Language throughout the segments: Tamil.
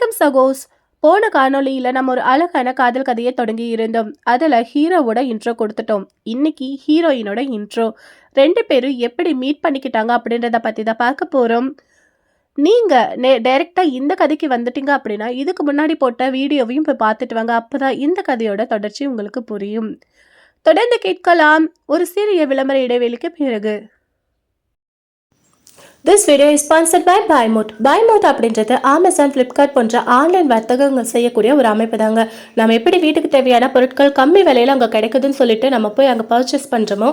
வணக்கம் சகோஸ். போன காணொலியில் நம்ம ஒரு அழகான காதல் கதையை தொடங்கி இருந்தோம். அதில் ஹீரோவோட இன்ட்ரோ கொடுத்துட்டோம். இன்னைக்கு ஹீரோயினோட இன்ட்ரோ ரெண்டு பேரும் எப்படி மீட் பண்ணிக்கிட்டாங்க அப்படின்றத பற்றி தான் பார்க்க போகிறோம் நீங்கள் நே டைரெக்டாக இந்த கதைக்கு வந்துட்டீங்க அப்படின்னா இதுக்கு முன்னாடி போட்ட வீடியோவையும் போய் பார்த்துட்டு வாங்க. அப்போ தான் இந்த கதையோட தொடர்ச்சி உங்களுக்கு புரியும். தொடர்ந்து கேட்கலாம். ஒரு சிறிய விளம்பர இடைவெளிக்கு பிறகு. This video is sponsored by பைமோட் பைமோட் அப்படின்றது அமேசான் ஃப்ளிப்கார்ட் போன்ற ஆன்லைன் வர்த்தகங்கள் செய்யக்கூடிய ஒரு அமைப்பு தாங்க. நம்ம எப்படி வீட்டுக்கு தேவையான பொருட்கள் கம்மி விலையில் அங்கே கிடைக்குதுன்னு சொல்லிட்டு நம்ம போய் அங்கே பர்ச்சேஸ் பண்ணுறோமோ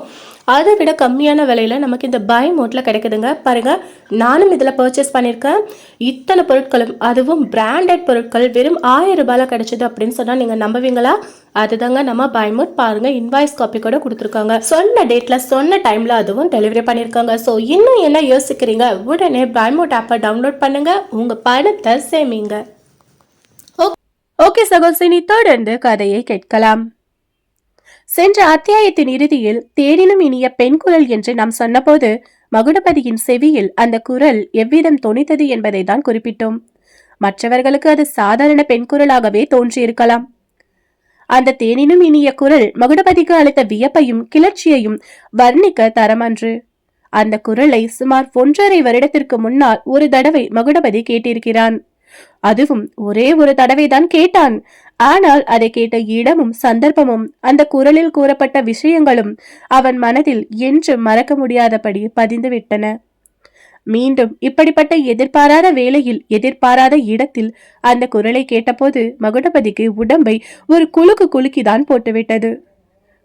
அதை விட கம்மியான விலையில் நமக்கு இந்த பை மோட்டில் கிடைக்குதுங்க. பாருங்கள் நானும் இதில் பர்ச்சேஸ் பண்ணியிருக்கேன். இத்தனை பொருட்களும் அதுவும் பிராண்டட் பொருட்கள் வெறும் ஆயிரம் ரூபாயில் கிடைச்சிது அப்படின்னு சொன்னால் நீங்கள் நம்புவீங்களா? அதுதாங்க நம்ம பயமோட் பாருங்க இன்வாய்ஸ் காப்பி கூட கொடுத்துருக்காங்க. சொன்ன டேட்டில் சொன்ன டைமில் அதுவும் டெலிவரி பண்ணியிருக்காங்க. ஸோ இன்னும் என்ன யோசிக்கிறீங்க? உடனே பைமோட் ஆப்பை டவுன்லோட் பண்ணுங்க. உங்க பணத்தை சேமிங்க. ஓகே சகோசினி தொடர்ந்து கதையை கேட்கலாம். சென்ற அத்தியாயத்தின் இறுதியில் தேனினும் இனிய பெண் குரல் என்று நாம் சொன்னபோது மகுடபதியின் செவியில் அந்த குரல் எவ்விதம் தொனித்தது என்பதை தான் குறிப்பிட்டோம். மற்றவர்களுக்கு அது சாதாரண பெண் குரலாகவே தோன்றியிருக்கலாம். அந்த தேனினும் இனிய குரல் மகுடபதிக்கு அளித்த வியப்பையும் கிளர்ச்சியையும் வர்ணிக்க தரமன்று. அந்த குரலை சுமார் ஒன்றரை வருடத்திற்கு முன்னால் ஒரு தடவை மகுடபதி கேட்டிருக்கிறான். அதுவும் ஒரே ஒரு தடவைதான் கேட்டான். ஆனால் அதை கேட்ட இடமும் சந்தர்ப்பமும் அந்த குரலில் கூறப்பட்ட விஷயங்களும் அவன் மனதில் என்று மறக்க முடியாதபடி பதிந்துவிட்டன. மீண்டும் இப்படிப்பட்ட எதிர்பாராத வேளையில் எதிர்பாராத இடத்தில் அந்த குரலை கேட்டபோது மகுடபதிக்கு உடம்பை ஒரு குலுக்கு குலுக்கிதான் போட்டுவிட்டது.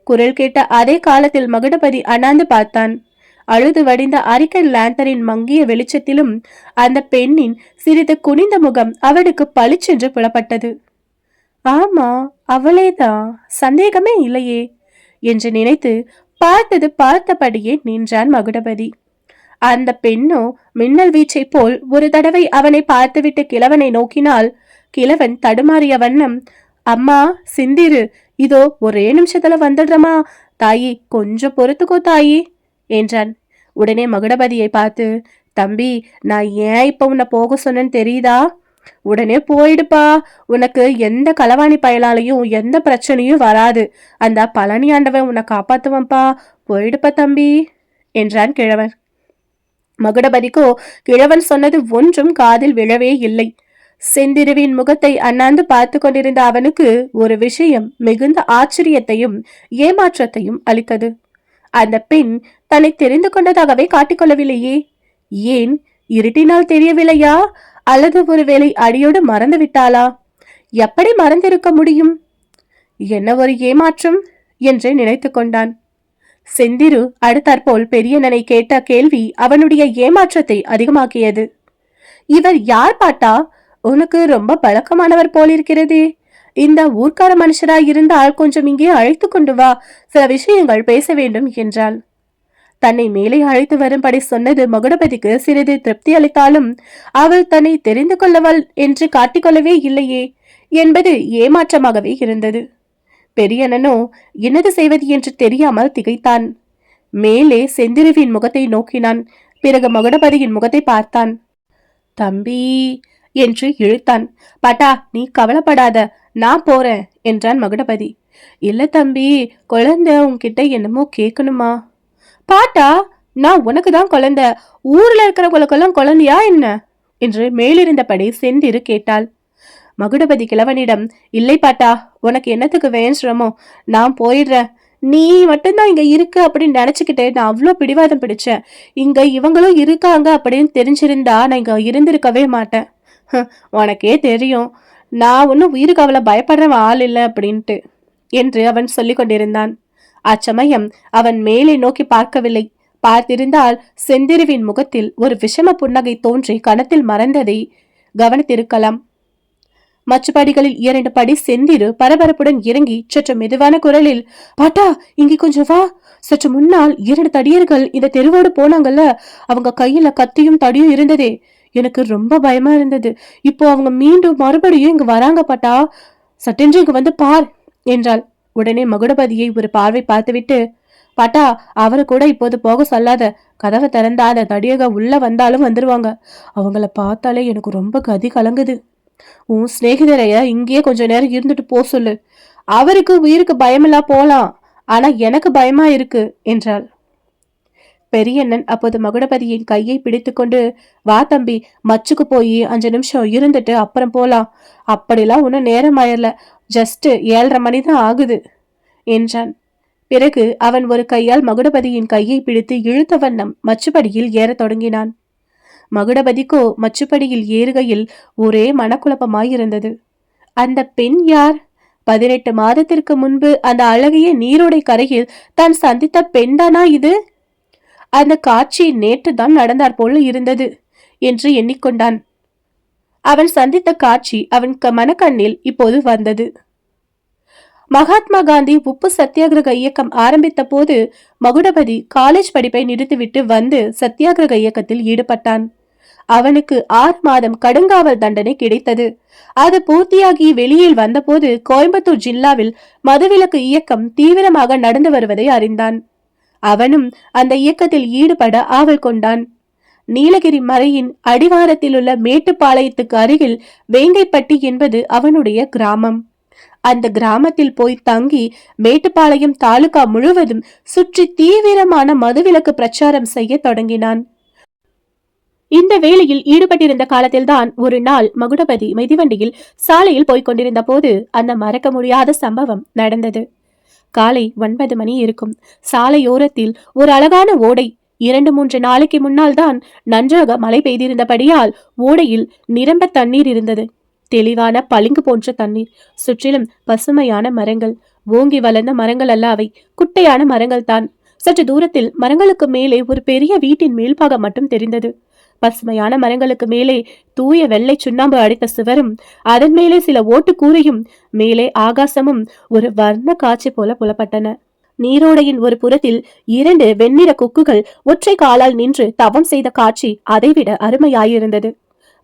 குரல் கேட்ட அதே காலத்தில் மகுடபதி அண்ணாந்து பார்த்தான். அழுது வடிந்த அரிக்கன் லேந்தரின் மங்கிய வெளிச்சத்திலும் அந்த பெண்ணின் சிறிது குனிந்த முகம் அவனுக்கு பளிச்சென்று புலப்பட்டது. ஆமா அவளேதான் சந்தேகமே இல்லையே என்று நினைத்து பார்த்தது பார்த்தபடியே நின்றான் மகுடபதி. அந்த பெண்ணோ மின்னல் வீச்சை போல் ஒரு தடவை அவனை பார்த்துவிட்டு கிழவனை நோக்கினால் கிழவன் தடுமாறிய வண்ணம் அம்மா சிந்திரு இதோ ஒரே நிமிஷத்துல வந்துடுறமா தாயி கொஞ்சம் பொறுத்துக்கோ தாயி. என்றான். உடனே மகுடபதியை பார்த்து தம்பி நான் ஏன் இப்போ உன்னை போக சொன்னேன்னு தெரியுதா? உடனே போயிடுப்பா. உனக்கு எந்த களவாணி பயலாலையும் எந்த பிரச்சனையும் வராது. அந்த பழனி ஆண்டவன் உன்னை காப்பாத்துவன்ப்பா. போயிடுப்பா தம்பி என்றான் கிழவன். மகுடபதிக்கோ கிழவன் சொன்னது ஒன்றும் காதில் விழவே இல்லை. செந்திருவின் முகத்தை அண்ணாந்து பார்த்து கொண்டிருந்த அவனுக்கு ஒரு விஷயம் மிகுந்த ஆச்சரியத்தையும் ஏமாற்றத்தையும் அளித்தது. அந்த பெண் தன்னை தெரிந்து கொண்டதாகவே காட்டிக்கொள்ளவில்லையே. ஏன் இருட்டினால் தெரியவில்லையா? அல்லது ஒருவேளை அடியோடு மறந்து விட்டாளா? எப்படி மறந்திருக்க முடியும்? என்ன ஒரு ஏமாற்றம் என்று நினைத்து கொண்டான். செந்திரு அடுத்தாற்போல் பெரியனனை கேட்ட கேள்வி அவனுடைய ஏமாற்றத்தை அதிகமாக்கியது. இவர் யார் பாட்டா? உனக்கு ரொம்ப பழக்கமானவர் போலிருக்கிறதே. இந்த ஊர்க்கார மனுஷராய் இருந்தால் கொஞ்சம் இங்கே அழைத்து கொண்டு வா. சில விஷயங்கள் பேச வேண்டும் என்றாள். தன்னை மேலே அழைத்து வரும்படி சொன்னது மகுடபதிக்கு சிறிது திருப்தி அளித்தாலும் அவள் தன்னை தெரிந்து கொள்ளவள் என்று காட்டிக்கொள்ளவே இல்லையே என்பது ஏமாற்றமாகவே இருந்தது. பெரியனனோ என்னது செய்வது என்று தெரியாமல் திகைத்தான். மேலே செந்திருவின் முகத்தை நோக்கினான். பிறகு மகுடபதியின் முகத்தை பார்த்தான். தம்பி என்று இழுத்தான். பட்டா நீ கவலைப்படாத. நான் போறேன் என்றான் மகுடபதி. இல்ல தம்பி குழந்தை உன்கிட்ட என்னமோ கேட்கணுமா பாட்டா நான் உனக்கு தான் குழந்தை. ஊர்ல இருக்கிறவங்களுக்கெல்லாம் குழந்தையா என்ன? என்று மேலிருந்தபடி செந்திரு கேட்டாள். மகுடபதி கிழவனிடம் இல்லை பாட்டா உனக்கு என்னத்துக்கு வேணுறமோ நான் போயிடுறேன். நீ மட்டும்தான் இங்க இருக்கு அப்படின்னு நினைச்சுக்கிட்டே நான் அவ்வளோ பிடிவாதம் பிடிச்சேன். இங்க இவங்களும் இருக்காங்க அப்படின்னு தெரிஞ்சிருந்தா நான் இங்க இருந்திருக்கவே மாட்டேன். உனக்கே தெரியும். நான் ஒன்றும் உயிருக்கு அவளை பயப்படுறவன் ஆள் இல்லை அப்படின்ட்டு என்று அவன் சொல்லிக் கொண்டிருந்தான். அச்சமயம் அவன் மேலே நோக்கி பார்க்கவில்லை. பார்த்திருந்தால் செந்திருவின் முகத்தில் ஒரு விஷம புன்னகை தோன்றி கணத்தில் மறந்ததை கவனித்திருக்கலாம். மச்சுப்படிகளில் இரண்டு படி செந்திரு பரபரப்புடன் இறங்கி சற்று மெதுவான குரலில் பாட்டா இங்கே கொஞ்சம் வா. சற்று முன்னால் இரண்டு தடியர்கள் இந்த தெருவோடு போனாங்கல்ல அவங்க கையில கத்தியும் தடியும் இருந்ததே. எனக்கு ரொம்ப பயமா இருந்தது. இப்போ அவங்க மீண்டும் மறுபடியும் இங்கு வராங்க பாட்டா? சட்டென்று இங்கு வந்து பார் என்றாள். உடனே மகுடபதியை ஒரு பார்வை பார்த்துவிட்டு பாட்டா அவரை கூட இப்போது போக சொல்லாத. கதவை திறந்தா அந்த தடியக உள்ள வந்தாலும் வந்துருவாங்க. அவங்கள பார்த்தாலே எனக்கு ரொம்ப கதி கலங்குது. உன் சிநேகிதரைய இங்கேயே கொஞ்ச நேரம் இருந்துட்டு போ சொல்லு. அவருக்கு உயிருக்கு பயமில்லா போலாம். ஆனா எனக்கு பயமா இருக்கு என்றாள். பெரியண்ணன் அப்போது மகுடபதியின் கையை பிடித்துக்கொண்டு வா தம்பி மச்சுக்கு போய் அஞ்சு நிமிஷம் இருந்துட்டு அப்புறம் போலாம். அப்படிலாம் ஒன்றும் நேரம் ஆயிரல. ஜஸ்ட் ஏழரை மணி தான் ஆகுது என்றான். பிறகு அவன் ஒரு கையால் மகுடபதியின் கையை பிடித்து இழுத்த வண்ணம் மச்சுப்படியில் ஏறத் தொடங்கினான். மகுடபதிக்கோ மச்சுப்படியில் ஏறுகையில் ஒரே மனக்குழப்பமாயிருந்தது. அந்த பெண் யார்? பதினெட்டு மாதத்திற்கு முன்பு அந்த அழகிய நீரோடை கரையில் தான் சந்தித்த பெண்தானா இது? அந்த காட்சி நேற்று தான் நடந்தாற் போல இருந்தது என்று எண்ணிக்கொண்டான். அவன் சந்தித்த காட்சி அவன் மனக்கண்ணில் இப்போது வந்தது. மகாத்மா காந்தி உப்பு சத்தியாகிரக இயக்கம் ஆரம்பித்த போது மகுடபதி காலேஜ் படிப்பை நிறுத்திவிட்டு வந்து சத்தியாகிரக இயக்கத்தில் ஈடுபட்டான். அவனுக்கு ஆறு மாதம் கடுங்காவல் தண்டனை கிடைத்தது. அது பூர்த்தியாகி வெளியில் வந்தபோது கோயம்புத்தூர் ஜில்லாவில் மதுவிலக்கு இயக்கம் தீவிரமாக நடந்து வருவதை அறிந்தான். அவனும் அந்த இயக்கத்தில் ஈடுபட ஆவல் கொண்டான். நீலகிரி மலையின் அடிவாரத்தில் உள்ள மேட்டுப்பாளையத்துக்கு அருகில் வேங்கைப்பட்டி என்பது அவனுடைய கிராமம். அந்த கிராமத்தில் போய் தங்கி மேட்டுப்பாளையம் தாலுகா முழுவதும் சுற்றி தீவிரமான மதுவிலக்கு பிரச்சாரம் செய்ய தொடங்கினான். இந்த வேலையில் ஈடுபட்டிருந்த காலத்தில்தான் ஒரு நாள் மகுடபதி மிதிவண்டியில் சாலையில் போய்க் கொண்டிருந்த போது அந்த மறக்க முடியாத சம்பவம் நடந்தது. காலை ஒன்பது மணி இருக்கும். சாலையோரத்தில் ஒரு அழகான ஓடை. இரண்டு மூன்று நாளைக்கு முன்னால் தான் நன்றாக மழை பெய்திருந்தபடியால் ஓடையில் நிரம்ப தண்ணீர் இருந்தது. தெளிவான பளிங்கு போன்ற தண்ணீர். சுற்றிலும் பசுமையான மரங்கள். ஓங்கி வளர்ந்த மரங்கள் அல்ல அவை. குட்டையான மரங்கள் தான் சற்று தூரத்தில் மரங்களுக்கு மேலே ஒரு பெரிய வீட்டின் மேல்பாகம் மட்டும் தெரிந்தது. பசுமையான மரங்களுக்கு மேலே தூய வெள்ளை சுண்ணாம்பு அடித்த சுவரும் அதன் மேலே சில ஓட்டு கூரையும் மேலே ஆகாசமும் ஒரு வர்ண காட்சி போல புலப்பட்டன. நீரோடையின் ஒரு புறத்தில் இரண்டு வெண்ணிற கொக்குகள் ஒற்றை காலால் நின்று தவம் செய்த காட்சி அதைவிட அருமையாயிருந்தது.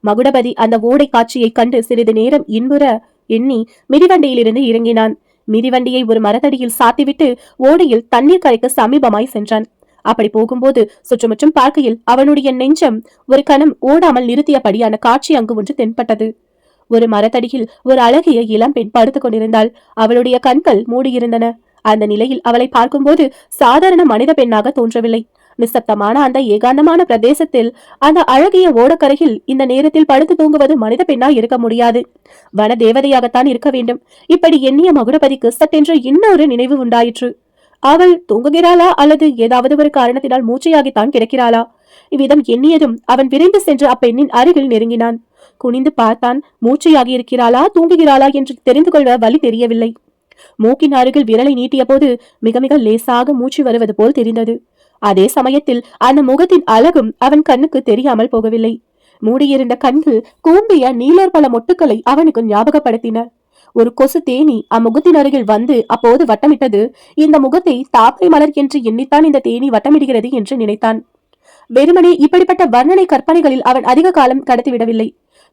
மகுடபதி அந்த ஓடை காட்சியை கண்டு சிறிது நேரம் இன்புற எண்ணி மிதிவண்டியிலிருந்து இறங்கினான். மிதிவண்டியை ஒரு மரத்தடியில் சாத்திவிட்டு ஓடையில் தண்ணீர் கரைக்கு சமீபமாய் சென்றான். அப்படி போகும்போது சுற்றுமுற்றும் பார்க்கையில் அவனுடைய நெஞ்சம் ஒரு கணம் ஓடாமல் நிறுத்தியபடியான காட்சி அங்கு ஒன்று தென்பட்டது. ஒரு மரத்தடியில் ஒரு அழகிய இளம் பெண் படுத்துக் கொண்டிருந்தாள். அவளுடைய கண்கள் மூடியிருந்தன. அந்த நிலையில் அவளை பார்க்கும்போது சாதாரண மனித பெண்ணாக தோன்றவில்லை. நிசப்தமான அந்த ஏகாந்தமான பிரதேசத்தில் அந்த அழகிய ஓடக்கரையில் இந்த நேரத்தில் படுத்து தூங்குவது மனித பெண்ணா இருக்க முடியாது. வன தேவதையாகத்தான் இருக்க வேண்டும். இப்படி எண்ணிய மகுடபதிக்கு சட்டென்று இன்னொரு நினைவு உண்டாயிற்று. அவள் தூங்குகிறாளா அல்லது ஏதாவது ஒரு காரணத்தினால் மூச்சையாகித்தான் கிடக்கிறாளா? இவ்விதம் எண்ணியதும் அவன் விரைந்து சென்று அப்பெண்ணின் அருகில் நெருங்கினான். குனிந்து பார்த்தான் மூச்சையாகி இருக்கிறாளா தூங்குகிறாளா என்று தெரிந்து கொள்ள வழி தெரியவில்லை. மூக்கின் அருகில் விரலை நீட்டிய போது மிக மிக லேசாக மூச்சு வருவது போல் தெரிந்தது. அதே சமயத்தில் அந்த முகத்தின் அழகும் அவன் கண்ணுக்கு தெரியாமல் போகவில்லை. மூடியிருந்த கண்கள் கூம்பிய நீலர் பல மொட்டுக்களை அவனுக்கு ஞாபகப்படுத்தின. ஒரு கொசு தேனி அம்முகத்தின் அருகில் வந்து அப்போது வட்டமிட்டது. இந்த முகத்தை தாப்பை மலர் என்று எண்ணித்தான் இந்த தேனி வட்டமிடுகிறது என்று நினைத்தான். வெறுமனே இப்படிப்பட்ட வர்ணனை கற்பனைகளில் அவன் அதிக காலம் கடத்திவிடவில்லை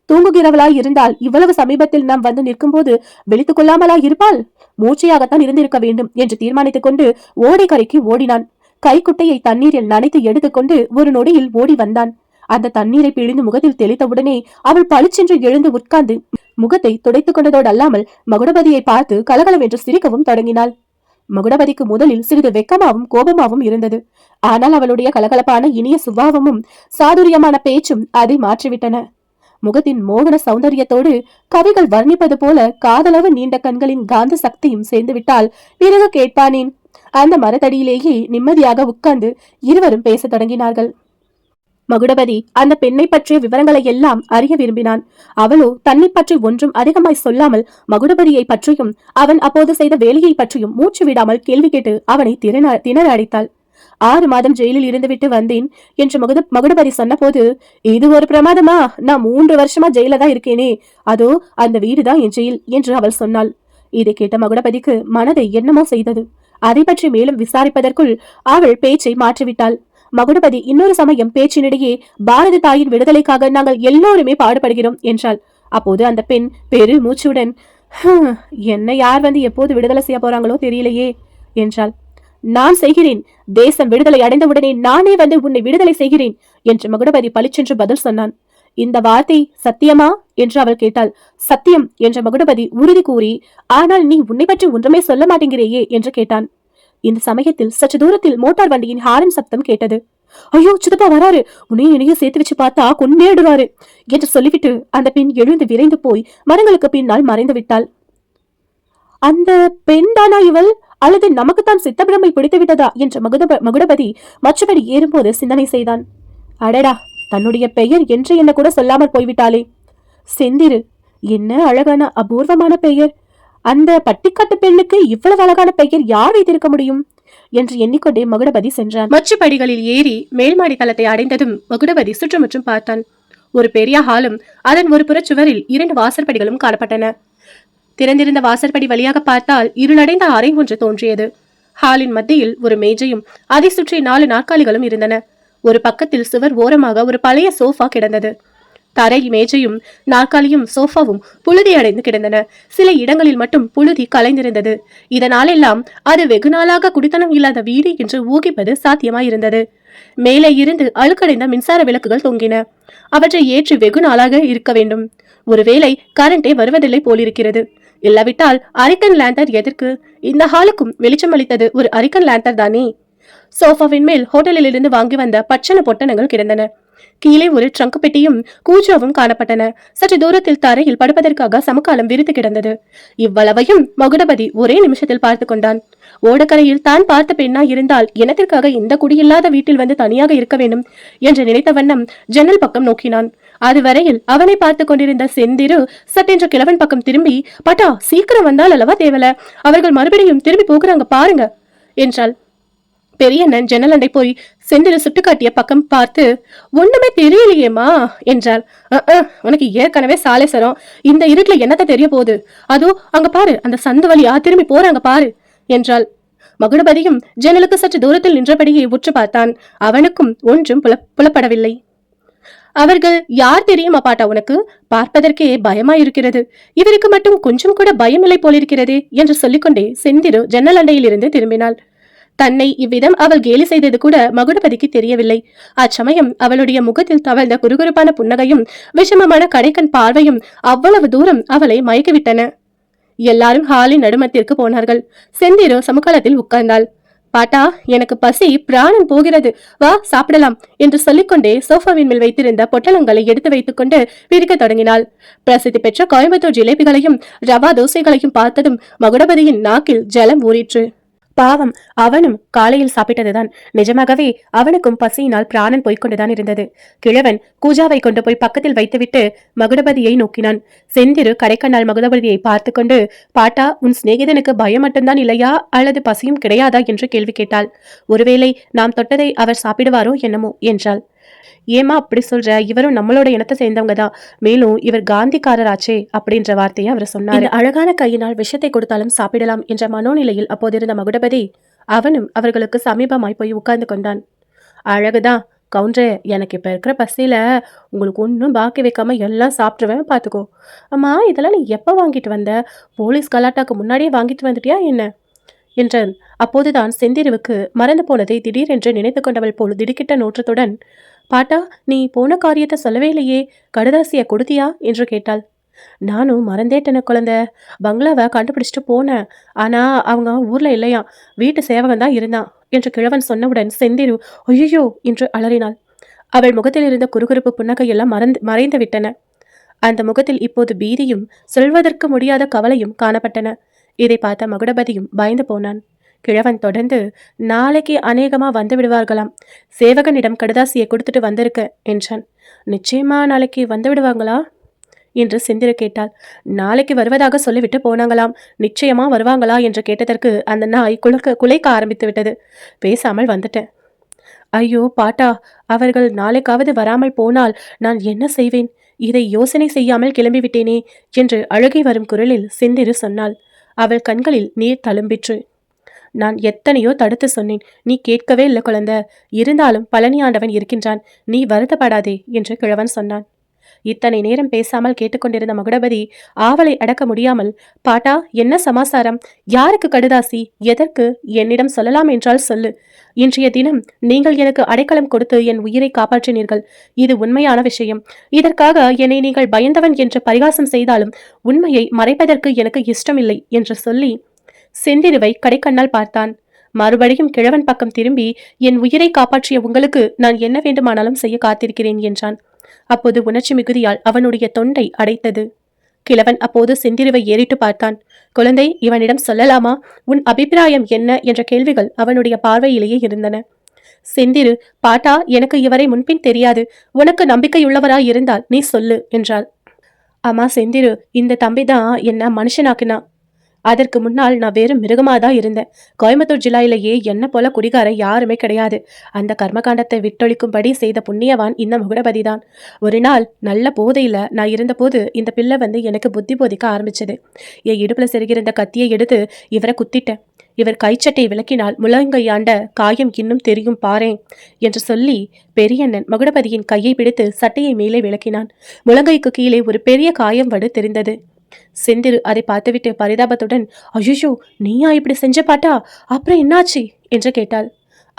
தூங்குகிறவளாய் இருந்தால் இவ்வளவு சமீபத்தில் நாம் வந்து நிற்கும் போது விழித்துக் கொள்ளாமலா இருப்பாள்? மூச்சையாகத்தான் இருந்திருக்க வேண்டும் என்று தீர்மானித்துக் கொண்டு ஓடை கரைக்கு ஓடினான். கைக்குட்டையை தண்ணீரில் நனைத்து எடுத்துக்கொண்டு ஒரு நொடியில் ஓடி வந்தான். அந்த தண்ணீரை பிழிந்து முகத்தில் தெளித்தவுடனே அவள் பளிச்சென்று எழுந்து உட்கார்ந்து முகத்தை துடைத்துக் கொண்டதோடு அல்லாமல் மகுடபதியை பார்த்து கலகலவென்று சிரிக்கவும் தொடங்கினாள். மகுடபதிக்கு முதலில் சிறிது வெக்கமாவும் கோபமாவும் இருந்தது. ஆனால் அவளுடைய கலகலப்பான இனிய சுபாவமும் சாதுரியமான பேச்சும் அதை மாற்றிவிட்டன. முகத்தின் மோகன சௌந்தரியத்தோடு கவிகள் வர்ணிப்பது போல காதளவு நீண்ட கண்களின் காந்த சக்தியும் சேர்ந்துவிட்டால் பிறகு கேட்பானேன்? அந்த மரத்தடியிலேயே நிம்மதியாக உட்கார்ந்து இருவரும் பேசத் தொடங்கினார்கள். மகுடபதி அந்த பெண்ணை பற்றிய விவரங்களை எல்லாம் அறிய விரும்பினான். அவளோ தன்னை பற்றி ஒன்றும் அதிகமாய் சொல்லாமல் மகுடபதியை பற்றியும் அவன் அப்போது செய்த வேலையை பற்றியும் மூச்சு விடாமல் கேள்வி கேட்டு அவனை திணற திணற அடித்தாள். ஆறு மாதம் ஜெயிலில் இருந்துவிட்டு வந்தேன் என்று மகுத மகுடபதி சொன்னபோது இது ஒரு பிரமாதமா? நான் மூன்று வருஷமா ஜெயில தான் இருக்கேனே. அதோ அந்த வீடுதான் என் ஜெயில் என்று அவள் சொன்னாள். இதை கேட்ட மகுடபதிக்கு மனதை என்னமோ செய்தது. அதை பற்றி மேலும் விசாரிப்பதற்குள் அவள் பேச்சை மாற்றிவிட்டாள். மகுடபதி இன்னொரு சமயம் பேச்சினிடையே பாரத தாயின் விடுதலைக்காக நாங்கள் எல்லோருமே பாடுபடுகிறோம் என்றாள். அப்போது அந்த பெண் பெரு மூச்சுடன் என்ன யார் வந்து எப்போது விடுதலை செய்ய போறாங்களோ தெரியலையே என்றாள். நான் செய்கிறேன். தேசம் விடுதலை அடைந்தவுடனே நானே வந்து உன்னை விடுதலை செய்கிறேன் என்று மகுடபதி பளிச்சென்று பதில் சொன்னான். இந்த வார்த்தை சத்தியமா? என்று அவள் கேட்டாள். சத்தியம் என்ற மகுடபதி உறுதி கூறி ஆனால் நீ உன்னை பற்றி ஒன்றுமே சொல்ல மாட்டேங்கிறேயே என்று கேட்டான். இந்த சமயத்தில் சற்று தூரத்தில் மோட்டார் வண்டியின் ஹாரன் சப்தம் கேட்டது. ஐயோ சித்தப்பா வராரு. உன்னையும் என்னையும் சேர்த்து வச்சு பார்த்தா கொண்டேடுவாரு என்று சொல்லிவிட்டு அந்த பெண் எழுந்து விரைந்து போய் மரங்களுக்கு பின்னால் மறைந்து விட்டாள். அந்த பெண் தானா இவள்? அல்லது நமக்குத்தான் சித்தப்பிரமை பிடித்து விட்டதா? என்ற மகுடப மகுடபதி மற்றபடி ஏறும்போது சிந்தனை செய்தான். அடடா தன்னுடைய பெயர் என்று என்ன கூட சொல்லாமல் போய்விட்டாளே. செந்திரு என்ன அழகான அபூர்வமான பெயர். அந்த பட்டிக்காட்டு பெண்ணுக்கு இவ்வளவு அழகான பெயர் யார் வைத்திருக்க முடியும்? என்று எண்ணிக்கொண்டே மகுடபதி சென்றான். மற்ற படிகளில் ஏறி மேல்மாடி தளத்தை அடைந்ததும் மகுடபதி சுற்றுமுற்றும் பார்த்தான். ஒரு பெரிய ஹாலும் அதன் ஒரு புறச்சுவரில் இரண்டு வாசற்படிகளும் காணப்பட்டன. திறந்திருந்த வாசற்படி வழியாக பார்த்தால் இருளடைந்த அறை ஒன்று தோன்றியது. ஹாலின் மத்தியில் ஒரு மேஜையும் அதை சுற்றி நாலு நாற்காலிகளும் இருந்தன. ஒரு பக்கத்தில் சுவர் ஓரமாக ஒரு பழைய சோஃபா கிடந்தது. தரை மேஜையும் நாற்காலியும் சோஃபாவும் புழுதி அடைந்து கிடந்தன. சில இடங்களில் மட்டும் புழுதி கலைந்திருந்தது. இதனாலெல்லாம் அது வெகு நாளாக குடித்தனம் இல்லாத வீடு என்று ஊகிப்பது சாத்தியமாயிருந்தது. மேலே இருந்து அழுக்கடைந்த மின்சார விளக்குகள் தொங்கின. அவற்றை ஏற்றி வெகு நாளாக இருக்க வேண்டும். ஒருவேளை கரண்டே வருவதில்லை போலிருக்கிறது. இல்லாவிட்டால் அரிக்கன் லேண்டர் எதற்கு? இந்த ஹாலுக்கும் வெளிச்சம் அளித்தது ஒரு அரிக்கன் லேண்டர் தானே? சோஃபாவின் மேல் ஹோட்டலில் இருந்து வாங்கி வந்த பச்சன பொட்டணங்கள் கிடந்தன. கீழே ஒரு ட்ரங்க் பெட்டியும் கூஜாவும் காணப்பட்டன. சற்று தூரத்தில் தரையில் படுப்பதற்காக சமகாலம் விரித்து கிடந்தது. இவ்வளவையும் மகுடபதி ஒரே நிமிஷத்தில் பார்த்து கொண்டான். ஓடக்கரையில் தான் பார்த்த பெண்ணா இருந்தால் இனத்திற்காக இந்த குடியில்லாத வீட்டில் வந்து தனியாக இருக்க வேண்டும் என்று நினைத்த வண்ணம் ஜன்னல் பக்கம் நோக்கினான். அதுவரையில் அவனை பார்த்து கொண்டிருந்த செந்திரு சட்டென்ற கிழவன் பக்கம் திரும்பி பட்டா சீக்கிரம் வந்தால் அல்லவா தேவல? அவர்கள் மறுபடியும் திரும்பி போகிறாங்க பாருங்க என்றாள். பெரியண்ணன் ஜன்னலண்டை போய் செந்தில சுட்டுக்காட்டிய பக்கம் பார்த்து ஒண்ணுமே தெரியலையேம்மா என்றாள். உனக்கு ஏற்கனவே சாலை சரம். இந்த இருட்டுல என்னத்த தெரிய போகுது? அதோ அங்க பாரு அந்த சந்து வழியா திரும்பி போறாங்க பாரு என்றாள். மகுடபதியும் ஜன்னலுக்கு சற்று தூரத்தில் நின்றபடியே உற்று பார்த்தான். அவனுக்கும் ஒன்றும் புல புலப்படவில்லை. அவர்கள் யார் தெரியும் அப்பாட்டா உனக்கு? பார்ப்பதற்கே பயமா இருக்கிறது இவருக்கு மட்டும் கொஞ்சம் கூட பயமில்லை போலிருக்கிறதே என்று சொல்லிக்கொண்டே செந்திரு ஜன்னல் அண்டையில் இருந்து திரும்பினாள். தன்னை இவ்விதம் அவள் கேலி செய்தது கூட மகுடபதிக்கு தெரியவில்லை. அச்சமயம் அவளுடைய முகத்தில் தவழ்ந்த குறுகுறுப்பான புன்னகையும் விஷமமான கடைக்கண் பார்வையும் அவ்வளவு தூரம் அவளை மயக்கிவிட்டன. எல்லாரும் ஹாலின் நடுமத்திற்கு போனார்கள். செந்திரோ சமகாலத்தில் உட்கார்ந்தாள். பாட்டா எனக்கு பசி பிராணம் போகிறது. வா சாப்பிடலாம் என்று சொல்லிக்கொண்டே சோஃபாவின் மேல் வைத்திருந்த பொட்டலங்களை எடுத்து வைத்துக்கொண்டு பிரிக்கத் தொடங்கினாள். பிரசித்தி பெற்ற கோயம்புத்தூர் ஜிலேபிகளையும் ரவா தோசைகளையும் பார்த்ததும் மகுடபதியின் நாக்கில் ஜலம் ஊறிற்று. பாவம் அவனும் காலையில் சாப்பிட்டதுதான். நிஜமாகவே அவனுக்கும் பசியினால் பிராணன் போய்கொண்டுதான் இருந்தது. கிழவன் கூஜாவை கொண்டு போய் பக்கத்தில் வைத்துவிட்டு மகுடபதியை நோக்கினான். செந்திரு கடைக்கண்ணால் மகுடபதியை பார்த்து கொண்டு பாட்டா உன் சிநேகிதனுக்கு பயம் மட்டும்தான் இல்லையா? அல்லது பசியும் கிடையாதா? என்று கேள்வி கேட்டாள். ஒருவேளை நாம் தொட்டதை அவர் சாப்பிடுவாரோ என்னமோ? என்றாள். ஏமா அப்படி சொல்ற? இவரும் நம்மளோட இனத்தை சேர்ந்தவங்க தான் மேலும் இவர் காந்திக்காரராச்சே அப்படின்ற வார்த்தையை அவர் சொன்னார். அழகான கையினால் விஷத்தை கொடுத்தாலும் சாப்பிடலாம் என்ற மனோநிலையில் அப்போதிருந்த மகுடபதி அவனும் அவர்களுக்கு சமீபமாய் போய் உட்கார்ந்து கொண்டான். அழகுதான். கவுண்டரே எனக்கு இப்போ இருக்கிற பசியில் உங்களுக்கு ஒன்றும் பாக்கி வைக்காம எல்லாம் சாப்பிட்ருவேன் பார்த்துக்கோ அம்மா இதெல்லாம் நீ எப்போ வாங்கிட்டு வந்த? போலீஸ் கலாட்டாக்கு முன்னாடியே வாங்கிட்டு வந்துட்டியா என்ன? என்றான் அப்போதுதான் செந்திருவுக்கு மறந்து போனதை திடீரென்று நினைத்து கொண்டவள் போல் திடுக்கிட்ட நோற்றத்துடன் பாட்டா நீ போன காரியத்தை சொல்லவே இல்லையே. கடுதாசியை கொடுத்தியா? என்று கேட்டாள். நானும் மறந்தேட்டன குழந்தை. பங்களாவை கண்டுபிடிச்சிட்டு போனேன். ஆனா அவங்க ஊர்ல இல்லையா வீட்டு சேவகன் தான் இருந்தான் என்று கிழவன் சொன்னவுடன் செந்திரு ஐயோ என்று அலறினாள். அவள் முகத்தில் இருந்த குறுகுறுப்பு புன்னகையெல்லாம் மறந்து மறைந்து விட்டன. அந்த முகத்தில் இப்போது பீதியும் சொல்வதற்கு முடியாத கவலையும் காணப்பட்டன. இதை பார்த்த மகுடபதியும் பயந்து போனான். கிழவன் தொடர்ந்து நாளைக்கு அநேகமா வந்து விடுவார்களாம். சேவகனிடம் கடுதாசியை கொடுத்துட்டு வந்திருக்க என்றான். நிச்சயமா நாளைக்கு வந்து விடுவாங்களா? என்று செந்திர கேட்டாள். நாளைக்கு வருவதாக சொல்லிவிட்டு போனாங்களாம். நிச்சயமா வருவாங்களா? என்று கேட்டதற்கு அந்த நாய் குலைக்க குலைக்க ஆரம்பித்து விட்டது. பேசாமல் வந்துட்டேன். ஐயோ பாட்டா அவர்கள் நாளைக்காவது வராமல் போனால் நான் என்ன செய்வேன்? இதை யோசனை செய்யாமல் கிளம்பிவிட்டேனே என்று அழுகை வரும் குரலில் செந்திரு சொன்னாள். அவள் கண்களில் நீர் தழும்பிற்று. நான் எத்தனையோ தடுத்து சொன்னேன். நீ கேட்கவே இல்லை குழந்த. இருந்தாலும் பழனி ஆண்டவன் இருக்கின்றான். நீ வருத்தப்படாதே என்று கிழவன் சொன்னான். இத்தனை நேரம் பேசாமல் கேட்டுக்கொண்டிருந்த மகுடபதி ஆவலை அடக்க முடியாமல் பாட்டா என்ன சமாசாரம்? யாருக்கு கடுதாசி? எதற்கு? என்னிடம் சொல்லலாம் என்றால் சொல்லு. இன்றைய தினம் நீங்கள் எனக்கு அடைக்கலம் கொடுத்து என் உயிரை காப்பாற்றினீர்கள். இது உண்மையான விஷயம். இதற்காக என்னை நீங்கள் பயந்தவன் என்று பரிகாசம் செய்தாலும் உண்மையை மறைப்பதற்கு எனக்கு இஷ்டமில்லை என்று சொல்லி செந்திருவை கடைக்கண்ணால் பார்த்தான். மறுபடியும் கிழவன் பக்கம் திரும்பி என் உயிரை காப்பாற்றிய உங்களுக்கு நான் என்ன வேண்டுமானாலும் செய்ய காத்திருக்கிறேன் என்றான். அப்போது உணர்ச்சி மிகுதியால் அவனுடைய தொண்டை அடைத்தது. கிழவன் அப்போது செந்திருவை ஏறிட்டு பார்த்தான். குழந்தை இவனிடம் சொல்லலாமா? உன் அபிப்பிராயம் என்ன? என்ற கேள்விகள் அவனுடைய பார்வையிலேயே இருந்தன. செந்திரு பாட்டா எனக்கு இவரை முன்பின் தெரியாது. உனக்கு நம்பிக்கையுள்ளவராய் இருந்தால் நீ சொல்லு என்றாள். அம்மா செந்திரு இந்த தம்பி தான் என்ன மனுஷனாக்குனா. அதற்கு முன்னால் நான் வெறும் மிருகமாக தான் இருந்தேன். கோயம்புத்தூர் ஜில்லாயிலேயே என்ன போல குடிகாரன் யாருமே கிடையாது. அந்த கர்மகாண்டத்தை விட்டொழிக்கும்படி செய்த புண்ணியவான் இந்த முகுடபதி தான் ஒரு நாள் நல்ல போதையில் நான் இருந்தபோது இந்த பிள்ளை வந்து எனக்கு புத்தி போதிக்க ஆரம்பிச்சது. என் இடுப்பில் செருகிருந்த கத்தியை எடுத்து இவரை குத்திட்டேன். இவர் கைச்சட்டை விளக்கினால் முழங்கையாண்ட காயம் இன்னும் தெரியும் பாரேன் என்று சொல்லி பெரியண்ணன் மகுடபதியின் கையை பிடித்து சட்டையை மேலே விளக்கினான். முழங்கைக்கு கீழே ஒரு பெரிய காயம் வடு தெரிந்தது. செந்திரு அதை பார்த்துவிட்டு பரிதாபத்துடன் அய்யோ நீயா இப்படி செஞ்ச பாட்டா? அப்புறம் என்னாச்சு? என்று கேட்டாள்.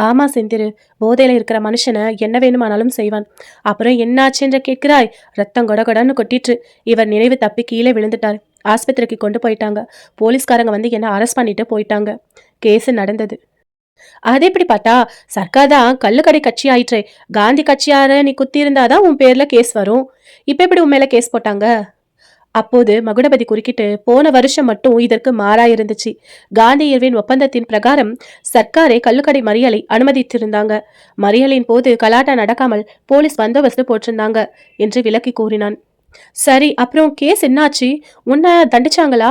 ஆமா செந்திரு போதையில இருக்கிற மனுஷனை என்ன வேணுமானாலும் செய்வான். அப்புறம் என்னாச்சு என்று கேட்கிறாய்? ரத்தம் கொடகொடன்னு கொட்டிற்று. இவர் நினைவு தப்பி கீழே விழுந்துட்டார். ஆஸ்பத்திரிக்கு கொண்டு போயிட்டாங்க. போலீஸ்காரங்க வந்து என்ன அரெஸ்ட் பண்ணிட்டு போயிட்டாங்க. கேஸ் நடந்தது. அது எப்படி பாட்டா? சர்க்கார் தான் கள்ளுக்கடை கட்சி ஆயிற்றே. காந்தி கட்சியார நீ குத்தி இருந்தாதான் உன் பேர்ல கேஸ் வரும். இப்ப எப்படி உன் மேல கேஸ் போட்டாங்க? அப்போது மகுடபதி குறுக்கிட்டு போன வருஷம் மட்டும் இதற்கு மாறா இருந்துச்சு. காந்தி இர்வின் ஒப்பந்தத்தின் பிரகாரம் சர்க்காரே கள்ளுக்கடை மறியலை அனுமதித்திருந்தாங்க. மறியலின் போது கலாட்டா நடக்காமல் போலீஸ் பந்தோபஸ்து போட்டிருந்தாங்க என்று விளக்கி கூறினான். சரி அப்புறம் கேஸ் என்னாச்சு? உன்னை தண்டிச்சாங்களா?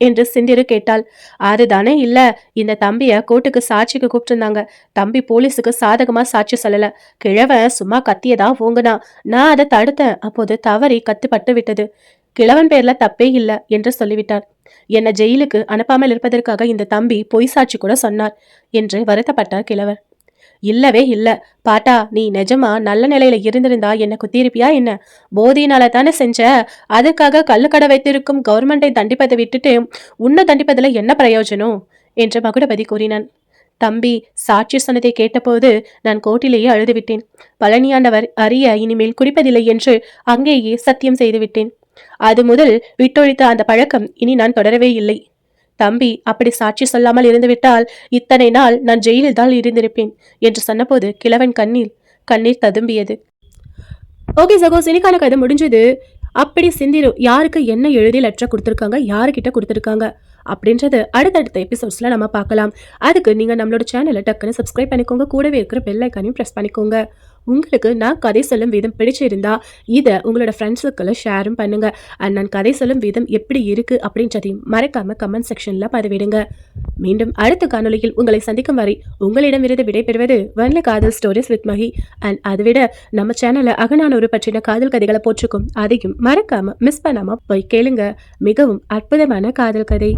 என்று சிந்திரு கேட்டாள். அதுதானே இல்ல. இந்த தம்பிய கோர்ட்டுக்கு சாட்சிக்கு கூப்பிட்டுருந்தாங்க. தம்பி போலீஸுக்கு சாதகமா சாட்சி சொல்லல. கிழவன் சும்மா கத்தியதான் ஓங்குனா. நான் அதை தடுத்தேன். அப்போது தவறி கத்துப்பட்டு விட்டது. கிழவன் பேர்ல தப்பே இல்ல என்று சொல்லிவிட்டார். என்னை ஜெயிலுக்கு அனுப்பாமல் இருப்பதற்காக இந்த தம்பி பொய் சாட்சி கூட சொன்னார் என்று வருத்தப்பட்டார் கிழவர். இல்லவே இல்ல. பாட்டா நீ நிஜமா நல்ல நிலையில இருந்திருந்தா என்ன குத்தியிருப்பியா என்ன? போதியினால தானே செஞ்ச? அதுக்காக கள்ளுக்கடை வைத்திருக்கும் கவர்மெண்டை தண்டிப்பதை விட்டுட்டு உன்னை தண்டிப்பதுல என்ன பிரயோஜனம்? என்று மகுடபதி கூறினான். தம்பி சாட்சி சொன்னதை கேட்டபோது நான் கோர்ட்டிலேயே அழுதுவிட்டேன். பழனியாண்டவர் அறிய இனிமேல் குடிப்பதில்லை என்று அங்கேயே சத்தியம் செய்துவிட்டேன். அது முதல் விட்டொழித்த அந்த பழக்கம் இனி நான் தொடரவே இல்லை. தம்பி அப்படி சாட்சி சொல்லாமல் இருந்துவிட்டால் இத்தனை நாள் நான் ஜெயிலில் தான் இருந்திருப்பேன் என்று சொன்னபோது கிழவன் கண்ணில் கண்ணீர் ததும்பியது. ஓகே சகோஸ் இன்னைக்கான கதை முடிஞ்சது. அப்படி சிந்திரு யாருக்கு என்ன எழுதி லெட்டர் கொடுத்துருக்காங்க யாருக்கிட்ட கொடுத்துருக்காங்க அப்படின்றது அடுத்தடுத்த எபிசோட்ஸில் நம்ம பார்க்கலாம். அதுக்கு நீங்கள் நம்மளோட சேனலை டக்குன்னு சப்ஸ்கிரைப் பண்ணிக்கோங்க. கூடவே இருக்கிற பெல் ஐக்கானையும் ப்ரெஸ் பண்ணிக்கோங்க. உங்களுக்கு நான் கதை சொல்லும் விதம் பிடிச்சிருந்தா இதை உங்களோட ஃப்ரெண்ட்ஸுக்குள்ள ஷேரும் பண்ணுங்க. அண்ட் நான் கதை சொல்லும் விதம் எப்படி இருக்கு அப்படின்றதையும் மறக்காம கமெண்ட் செக்ஷன்ல பதிவிடுங்க. மீண்டும் அடுத்த காணொலியில் உங்களை சந்திக்கும் வரை உங்களிடமிருந்து விடைபெறுவது வன்ல காதல் ஸ்டோரிஸ் வித் மஹி அண்ட் அதை விட நம்ம சேனல்ல அகனானூறு பற்றின காதல் கதைகளை போட்டிருக்கும் அதையும் மறக்காம மிஸ் பண்ணாம போய் கேளுங்க. மிகவும் அற்புதமான காதல் கதை.